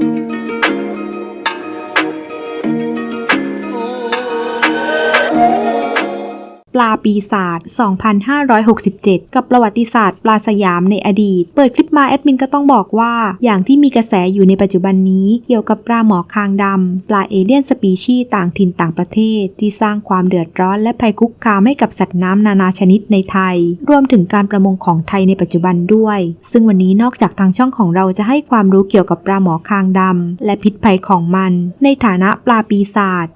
Thank you. ปลาปีศาจ 2567 กับประวัติศาสตร์ปลาสยามในอดีต เปิดคลิปมาแอดมินก็ต้องบอกว่า อย่างที่มีกระแสอยู่ในปัจจุบันนี้ เกี่ยวกับปลาหมอคางดำ ปลาเอเลี่ยนสปีชีส์ต่างถิ่นต่างประเทศ ที่สร้างความเดือดร้อนและภัยคุกคามให้กับสัตว์น้ำนานาชนิดในไทย รวมถึงการประมงของไทยในปัจจุบันด้วย ซึ่งวันนี้นอกจากทางช่องของเราจะให้ความรู้เกี่ยวกับปลาหมอคางดำและพิษภัยของมัน ในฐานะปลาปีศาจ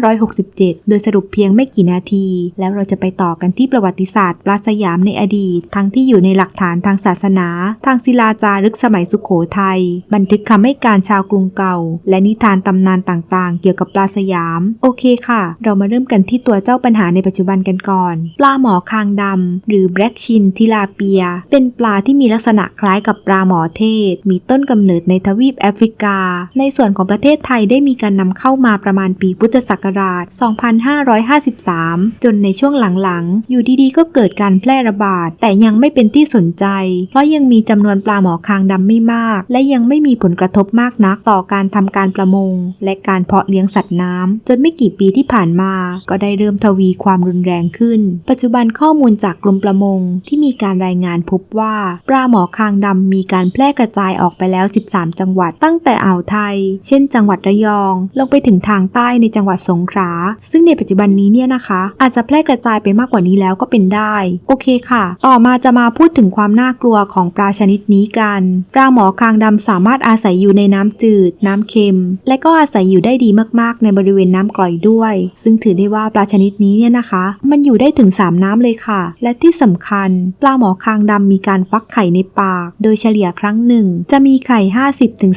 2567 โดยสรุปเพียงไม่กี่นาทีแล้วเราจะไปต่อกันที่ประวัติศาสตร์ปลาสยามในอดีต ทั้งที่อยู่ในหลักฐานทางศาสนา ทางศิลาจารึกสมัยสุขโขทัย บันทึกคำให้การชาวกรุงเก่า และนิทานตำนานต่างๆ เกี่ยวกับปลาสยาม โอเคค่ะ เรามาเริ่มกันที่ตัวเจ้าปัญหาในปัจจุบันกันก่อน ปลาหมอคางดำหรือ Black Chin Tilapia เป็นปลาที่มีลักษณะคล้ายกับปลาหมอเทศ มีต้นกำเนิดในทวีปแอฟริกา ในส่วนของประเทศไทยได้มีการนำเข้ามาประมาณปีพุทธศักราช 2553 จนในช่วงหลังๆ อยู่ดีๆ ก็เกิดการแพร่ระบาด แต่ยังไม่เป็นที่สนใจ เพราะยังมีจำนวนปลาหมอคางดำไม่มาก และยังไม่มีผลกระทบมากนักต่อการทำการประมง และการเพาะเลี้ยงสัตว์น้ำจนไม่กี่ปีที่ผ่านมา ก็ได้เริ่มทวีความรุนแรงขึ้น ปัจจุบันข้อมูลจากกรมประมงที่มีการรายงานพบว่าปลาหมอคางดำมีการแพร่กระจายออกไปแล้ว 13 จังหวัดตั้งแต่อ่าวไทย เช่น จังหวัดระยอง ลงไปถึงทางใต้ในจังหวัดสงขลาซึ่งในปัจจุบันนี้เนี่ยนะคะ อาจจะแพร่กระจายไปมากกว่านี้แล้วก็เป็นได้ โอเคค่ะ ต่อมาจะมาพูดถึงความน่ากลัวของปลาชนิดนี้กัน ปลาหมอคางดำสามารถอาศัยอยู่ในน้ำจืด น้ำเค็ม และก็อาศัยอยู่ได้ดีมากๆ ในบริเวณน้ำกร่อยด้วย ซึ่งถือได้ว่าปลาชนิดนี้เนี่ยนะคะ มันอยู่ได้ถึง 3 น้ำเลยค่ะ และที่สำคัญ ปลาหมอคางดำมีการฟักไข่ในปาก โดยเฉลี่ยครั้งหนึ่ง จะมีไข่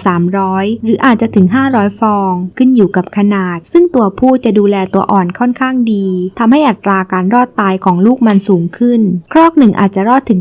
50-300 หรืออาจจะถึง 500 ฟอง ขึ้นอยู่กับขนาด ซึ่งตัวผู้จะดูแลตัวอ่อนค่อนข้างดีทำให้อัตราการรอดตายของลูกมันสูงขึ้น ครอกหนึ่งอาจจะรอดถึง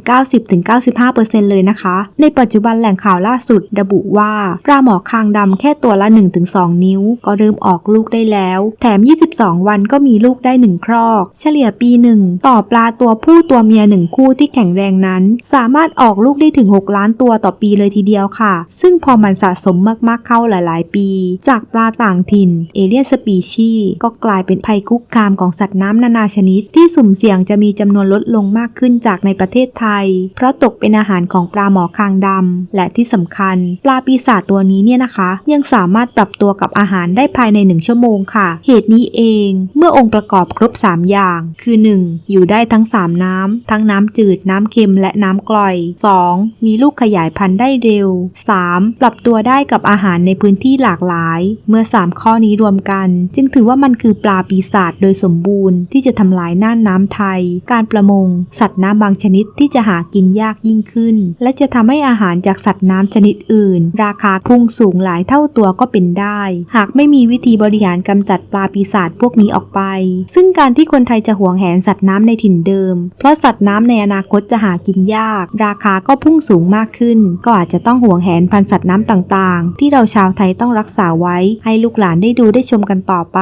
90-95%เลยนะคะ ในปัจจุบันแหล่งข่าวล่าสุดระบุว่าปลาหมอคางดำแค่ตัวละ 1-2 นิ้ว ก็เริ่มออกลูกได้แล้ว แถม 22 วันก็มีลูกได้ 1 ครอก เฉลี่ยปีหนึ่งต่อปลาตัวผู้ตัวเมีย 1 คู่ที่แข็งแรงนั้น สามารถออกลูกได้ถึง 6 ล้านตัวต่อปีเลยทีเดียวค่ะ ซึ่งพอมันสะสมมากๆเข้าหลาย ๆ ปี จากปลาต่างถิ่น เอเลียนสปีชีก็กลายเป็นภัยคุกคามของสัตว์น้ำนานาชนิดที่สุ่มเสี่ยงจะมีจำนวนลดลงมากขึ้นจากในประเทศไทย เพราะตกเป็นอาหารของปลาหมอคางดำ และที่สำคัญ ปลาปีศาจตัวนี้เนี่ยนะคะ ยังสามารถปรับตัวกับอาหารได้ภายใน 1 ชั่วโมงค่ะ เหตุนี้เอง เมื่อองค์ประกอบครบ 3 อย่าง คือ 1. อยู่ได้ทั้ง 3 น้ำ ทั้งน้ำจืด น้ำเค็ม และน้ำกร่อย 2. มีลูกขยายพันธุ์ได้เร็ว 3. ปรับตัวได้กับอาหารในพื้นที่หลากหลาย เมื่อ 3 ข้อนี้รวมกัน จึงถือว่ามันคือปลาปีศาจโดยสมบูรณ์ที่จะทำลายน่านน้ำไทย การประมง สัตว์น้ำบางชนิดที่จะหากินยากยิ่งขึ้น และจะทำให้อาหารจากสัตว์น้ำชนิดอื่น ราคาพุ่งสูงหลายเท่าตัวก็เป็นได้ หากไม่มีวิธีบริหารกำจัดปลาปีศาจพวกนี้ออกไป ซึ่งการที่คนไทยจะหวงแหนสัตว์น้ำในถิ่นเดิม เพราะสัตว์น้ำในอนาคตจะหากินยาก ราคาก็พุ่งสูงมากขึ้น ก็อาจจะต้องหวงแหนพันธุ์สัตว์น้ำต่างๆ ที่เราชาวไทยต้องรักษาไว้ ให้ลูกหลานได้ดูได้ชมกันต่อไป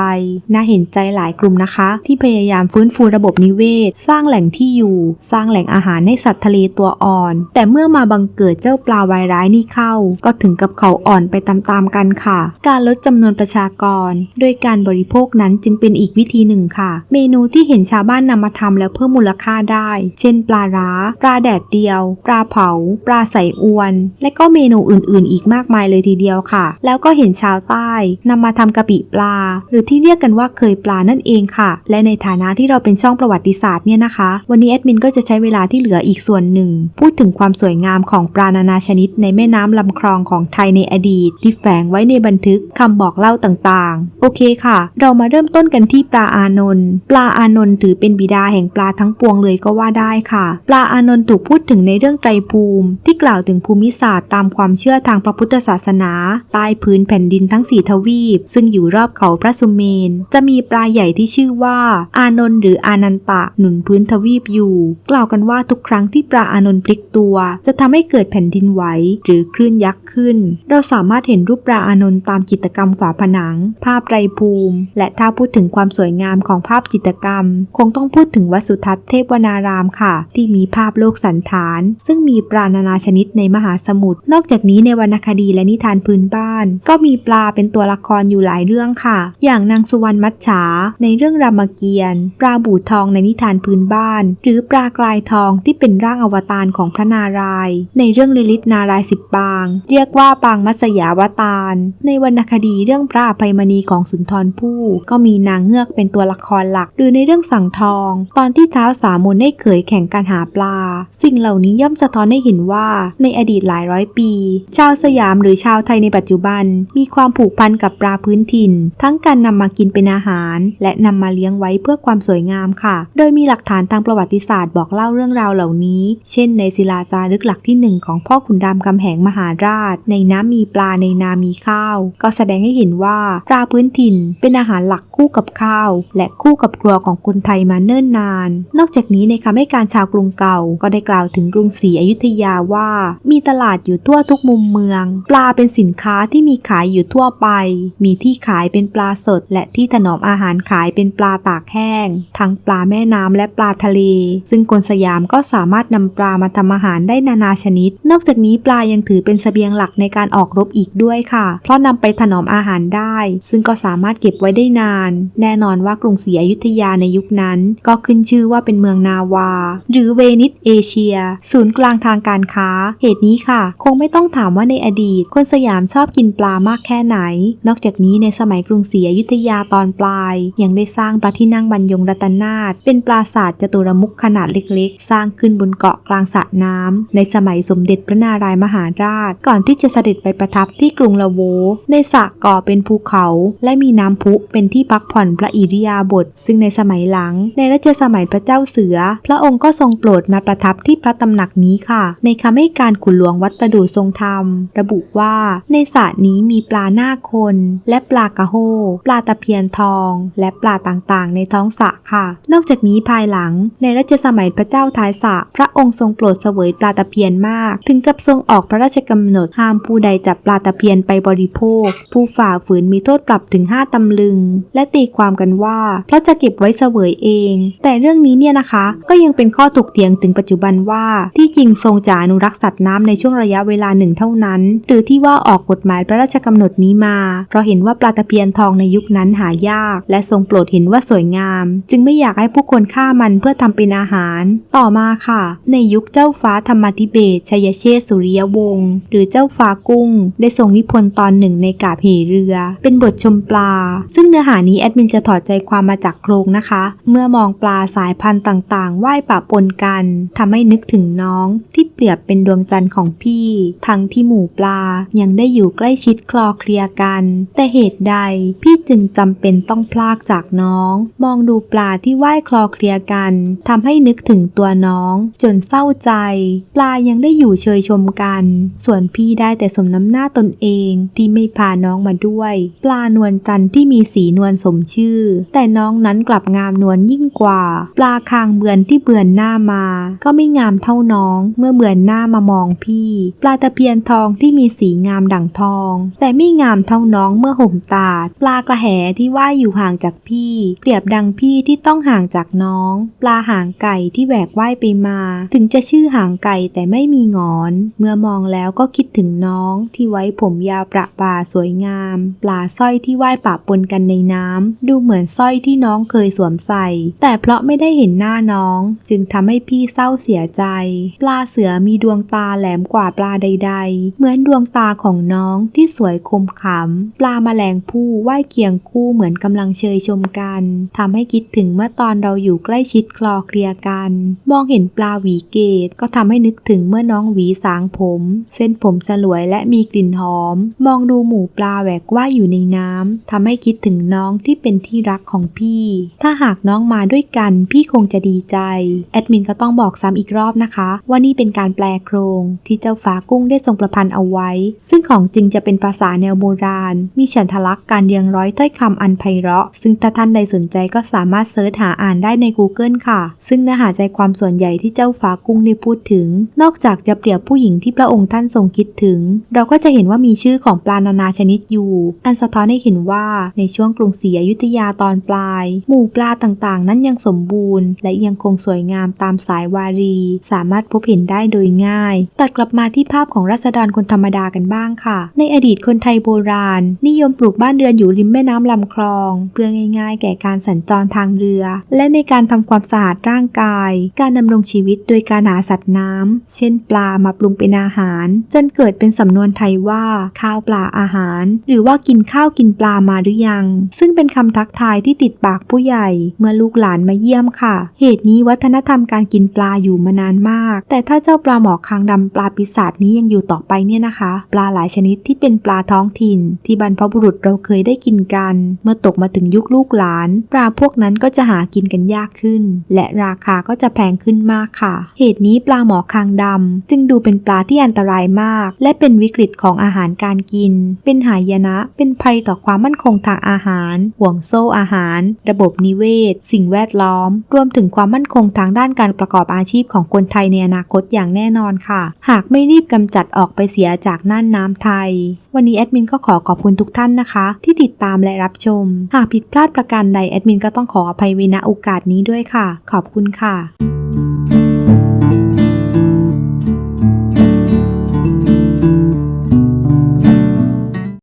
น่าเห็นใจหลายกลุ่มนะคะ ที่พยายามฟื้นฟูระบบนิเวศ สร้างแหล่งที่อยู่ สร้างแหล่งอาหารให้สัตว์ทะเลตัวอ่อน แต่เมื่อมาบังเกิดเจ้าปลาวายร้ายนี่เข้า ก็ถึงกับเขาอ่อนไปตามๆกันค่ะ การลดจำนวนประชากร โดยการบริโภคนั้นจึงเป็นอีกวิธีหนึ่งค่ะ เมนูที่เห็นชาวบ้านนำมาทำแล้วเพิ่มมูลค่าได้ เช่น ปลาร้า ปลาแดดเดียว ปลาเผา ปลาใส่อวน และก็เมนูอื่นๆ อีกมากมายเลยทีเดียวค่ะ แล้วก็เห็นชาวใต้นำมาทำกะปิปลา หรือที่เรียกกันว่าเคยปลานั่นเองค่ะ และในฐานะที่เราเป็นช่องประวัติศาสตร์เนี่ยนะคะ วันนี้แอดมินก็จะใช้เวลาที่เหลืออีกส่วนหนึ่ง พูดถึงความสวยงามของปลานานาชนิดในแม่น้ำลำคลองของไทยในอดีต ที่แฝงไว้ในบันทึกคำบอกเล่าต่างๆ โอเคค่ะ เรามาเริ่มต้นกันที่ปลาอานนท์ปลาอานนท์ถือเป็นบิดาแห่งปลาทั้งปวงเลยก็ว่าได้ค่ะ ปลาอานนท์ถูกพูดถึงในเรื่องไตรภูมิ ที่กล่าวถึงภูมิศาสตร์ตามความเชื่อทางพระพุทธศาสนาใต้พื้นแผ่นดินทั้งสี่ทวีป ซึ่งอยู่รอบเขาพระสุเมน จะมีปลาใหญ่ที่ชื่อว่าอาานนท์หรืออานันตะหนุนพื้นทวีปอยู่ กล่าวกันว่าทุกครั้งที่ปลาอานนท์พลิกตัว จะทำให้เกิดแผ่นดินไหวหรือคลื่นยักษ์ขึ้น เราสามารถเห็นรูปปลาอานนท์ตามจิตรกรรมฝาผนัง ภาพไรภูมิ และถ้าพูดถึงความสวยงามของภาพจิตรกรรม คงต้องพูดถึงวัดสุทัศน์เทพวนารามค่ะ ที่มีภาพโลกสันฐาน ซึ่งมีปลานานาชนิดในมหาสมุทรนอกจากนี้ในวรรณคดีและนิทานพื้นบ้าน ก็มีปลาเป็นตัวละครอยู่หลายเรื่องค่ะ อย่างนางสุวรรณมัจฉาในเรื่องรามเกียรติ์ปลาบู่ทองในนิทานพื้นบ้าน หรือปลากรายทองที่เป็นร่างอวตารของพระนารายณ์ในเรื่องลิลิตนารายสิบปาง เรียกว่าปางมัสยาวตารในวรรณคดีเรื่องพระอภัยมณีของสุนทรภู่ก็มีนางเงือกเป็นตัวละครหลัก หรือในเรื่องสั่งทอง ตอนที่เท้าสามนได้เขยแข่งการหาปลา สิ่งเหล่านี้ย่อมสะท้อนให้เห็นว่าในอดีตหลายร้อยปี ชาวสยามหรือชาวไทยในปัจจุบัน มีความผูกพันกับปลาพื้นถิ่น ทั้งการนำมากินเป็นอาหาร และนำมาเลี้ยงไว้เพื่อความสวยงามค่ะ โดยมีหลักฐานทางประวัติศาสตร์บอกเล่าเรื่องราวเหล่านี้ เช่น ในศิลาจารึกหลักที่หนึ่งของพ่อขุนรามคำแหงมหาราช ในน้ำมีปลาในนามีข้าว ก็แสดงให้เห็นว่าปลาพื้นถิ่น เป็นอาหารหลักคู่กับข้าว และคู่กับครัวของคนไทยมาเนิ่นนาน นอกจากนี้ในคำให้การชาวกรุงเก่า ก็ได้กล่าวถึงกรุงศรีอยุธยาว่า มีตลาดอยู่ทั่วทุกมุมเมือง ปลาเป็นสินค้าที่มีขายอยู่ทั่วไป มีที่ขายเป็นปลาสด และที่ถนอมอาหารขายเป็นปลาตากแห้งทั้งปลาแม่น้ำและปลาทะเล ซึ่งคนสยามก็สามารถนำปลามาทำอาหารได้นานาชนิด นอกจากนี้ปลายังถือเป็นเสบียงหลักในการออกรบอีกด้วยค่ะ เพราะนำไปถนอมอาหารได้ ซึ่งก็สามารถเก็บไว้ได้นาน แน่นอนว่ากรุงศรีอยุธยาในยุคนั้น ก็ขึ้นชื่อว่าเป็นเมืองนาวา หรือเวนิสเอเชีย ศูนย์กลางทางการค้า เหตุนี้ค่ะ คงไม่ต้องถามว่าในอดีต คนสยามชอบกินปลามากแค่ไหน นอกจากนี้ในสมัยกรุงศรีอยุธยาตอนปลาย ยังได้สร้างพระที่นั่งบรรยงรัตนาถเป็นปราสาทจตุรมุขขนาดเล็กๆ สร้างขึ้นบนเกาะกลางสระน้ำในสมัยสมเด็จพระนารายมหาราช ก่อนที่จะเสด็จไปประทับที่กรุงละโว ในสระก่อเป็นภูเขา และมีน้ำพุเป็นที่พักผ่อนพระอิริยาบถซึ่งในสมัยหลัง ในรัชสมัยพระเจ้าเสือ พระองค์ก็ทรงโปรดมาประทับที่พระตำหนักนี้ค่ะ ในคำให้การขุนหลวงวัดประดู่ทรงธรรม ระบุว่าในสระนี้มีปลาหน้าคน และปลากระโฮปลาตะเพียนทอง และปลาต่างๆ ในท้องสระค่ะ นอกจากนี้ภายหลัง ในรัชสมัยพระเจ้าท้ายสะพระองค์ทรงโปรดเสวยปลาตะเพียนมาก ถึงกับทรงออกพระราชกำหนดห้ามผู้ใดจับปลาตะเพียนไปบริโภค ผู้ฝ่าฝืนมีโทษปรับถึง 5ตำลึง และตีความกันว่าเพราะจะเก็บไว้เสวยเอง แต่เรื่องนี้เนี่ยนะคะก็ยังเป็นข้อถกเถียงถึงปัจจุบันว่า ที่จริงทรงจะอนุรักษ์สัตว์น้ำในช่วงระยะเวลาหนึ่งเท่านั้น หรือที่ว่าออกกฎหมายพระราชกำหนดนี้มา เพราะเห็นว่าปลาตะเพียนทองในยุคนั้นหายาก และทรงโปรดเห็นว่าสวยงามจึงไม่อยากให้ผู้คนฆ่ามันเพื่อทำเป็นอาหาร ต่อมาค่ะ ในยุคเจ้าฟ้าธรรมธิเบศชัยเชษสุริยวงศ์หรือเจ้าฟ้ากุ้ง ได้ทรงนิพนธ์ตอนหนึ่งในกาบเหเรือ เป็นบทชมปลา ซึ่งเนื้อหานี้แอดมินจะถอดใจความมาจากโครงนะคะ เมื่อมองปลาสายพันธุ์ต่างๆว่ายปะปนกันทำให้นึกถึงน้องที่เปรียบเป็นดวงจันทร์ของพี่ ทั้งที่หมู่ปลายังได้อยู่ใกล้ชิดคลอเคลียกัน แต่เหตุใดพี่จึงจำเป็นต้องพลากจากน้อง มองดูปลาที่ว่ายคลอเคลียกันทำให้นึกถึงตัวน้อง จนเศร้าใจ ปลายังได้อยู่เชยชมกัน ส่วนพี่ได้แต่สมน้ำหน้าตนเองที่ไม่พาน้องมาด้วย ปลานวลจันทร์ที่มีสีนวลสมชื่อ แต่น้องนั้นกลับงามนวลยิ่งกว่า ปลาคางเบือนที่เบือนหน้ามา ก็ไม่งามเท่าน้องเมื่อเบือนหน้ามามองพี่ ปลาตะเพียนทองที่มีสีงามดั่งทอง แต่ไม่งามเท่าน้องเมื่อห่มตาด ปลากระแหที่ว่ายอยู่ห่างจากพี่ เปรียบดังพี่ที่ต้องห่างจากน้อง ปลาหางไก่ที่แหวกว่ายไปมา ถึงจะชื่อหางไก่แต่ไม่มีงอน เมื่อมองแล้วก็คิดถึงน้องที่ไว้ผมยาวประบาสวยงาม ปลาสร้อยที่ว่ายปะปนกันในน้ำดูเหมือนสร้อยที่น้องเคยสวมใส่ แต่เพราะไม่ได้เห็นหน้าน้อง จึงทำให้พี่เศร้าเสียใจ ปลาเสือมีดวงตาแหลมกว่าปลาใด ๆ เหมือนดวงตาของน้องที่สวยคมขำปลาแมลงผู้ว่ายเคียงคู่เหมือนกำลังเชยชมกันทำให้คิดถึงเมื่อตอนเราอยู่ใกล้ชิดคลอเคลียกัน มองเห็นปลาหวีเกตก็ทำให้นึกถึงเมื่อน้องหวีสางผม เส้นผมสลวยและมีกลิ่นหอม มองดูหมูปลาแหวกว่ายอยู่ในน้ำทำให้คิดถึงน้องที่เป็นที่รักของพี่ ถ้าหากน้องมาด้วยกัน พี่คงจะดีใจ แอดมินก็ต้องบอกซ้ำอีกรอบนะคะ ว่านี่เป็นการแปลโครงที่เจ้าฟ้ากุ้งได้ทรงประพันธ์เอาไว้ ซึ่งของจริงจะเป็นภาษาแนวโบราณ มีฉันทลักษณ์การเรียงร้อยถ้อยคำอันไพเราะ ซึ่งถ้าท่านใดสนใจก็สาามารถเซิร์ชหาอ่านได้ใน Google ค่ะ ซึ่งเนื้อหาใจความส่วนใหญ่ที่เจ้าฟ้ากุ้งได้พูดถึง นอกจากจะเปรียบผู้หญิงที่พระองค์ท่านทรงคิดถึง เราก็จะเห็นว่ามีชื่อของปลานานาชนิดอยู่ อันสะท้อนให้เห็นว่าในช่วงกรุงศรีอยุธยาตอนปลาย หมู่ปลาต่างๆ นั้นยังสมบูรณ์ และยังคงสวยงามตามสายวารี สามารถพบเห็นได้โดยง่าย ตัดกลับมาที่ภาพของรัษฎรคนธรรมดากันบ้างค่ะ ในอดีตคนไทยโบราณ นิยมปลูกบ้านเรือนอยู่ริมแม่น้ำลำคลอง เพื่อง่าย ๆ แก่การสัญจรทางเรือ และในการทำความสะอาดร่างกาย การดำรงชีวิตโดยการหาสัตว์น้ำ เช่นปลามาปรุงเป็นอาหาร จนเกิดเป็นสำนวนไทยว่า ข้าวปลาอาหาร หรือว่ากินข้าวกินปลามาหรือยัง ซึ่งเป็นคำทักทายที่ติดปากผู้ใหญ่ เมื่อลูกหลานมาเยี่ยมค่ะ เหตุนี้วัฒนธรรมการกินปลาอยู่มานานมาก แต่ถ้าเจ้าปลาหมอคางดำปลาปีศาจนี้ยังอยู่ต่อไปเนี่ยนะคะ ปลาหลายชนิดที่เป็นปลาท้องถิ่น ที่บรรพบุรุษเราเคยได้กินกัน เมื่อตกมาถึงยุคลูกหลาน ปลาพวกนั้นก็จะหากินกันยากขึ้น และราคาก็จะแพงขึ้นมากค่ะ เหตุนี้ปลาหมอคางดำจึงดูเป็นปลาที่อันตรายมาก และเป็นวิกฤตของอาหารการกิน เป็นหายนะ เป็นภัยต่อความมั่นคงทางอาหาร ห่วงโซ่อาหาร ระบบนิเวศ สิ่งแวดล้อม รวมถึงความมั่นคงทางด้านการประกอบอาชีพของคนไทยในอนาคตอย่างแน่นอนค่ะ หากไม่รีบกำจัดออกไปเสียจากน่านน้ำไทย วันนี้แอดมินก็ขอขอบคุณทุกท่านนะคะ ที่ติดตามและรับชม หากผิดพลาดประการใดแอดมินก็ต้องขออภัยไว้ณโอกาสนี้ด้วยค่ะ ขอบคุณค่ะ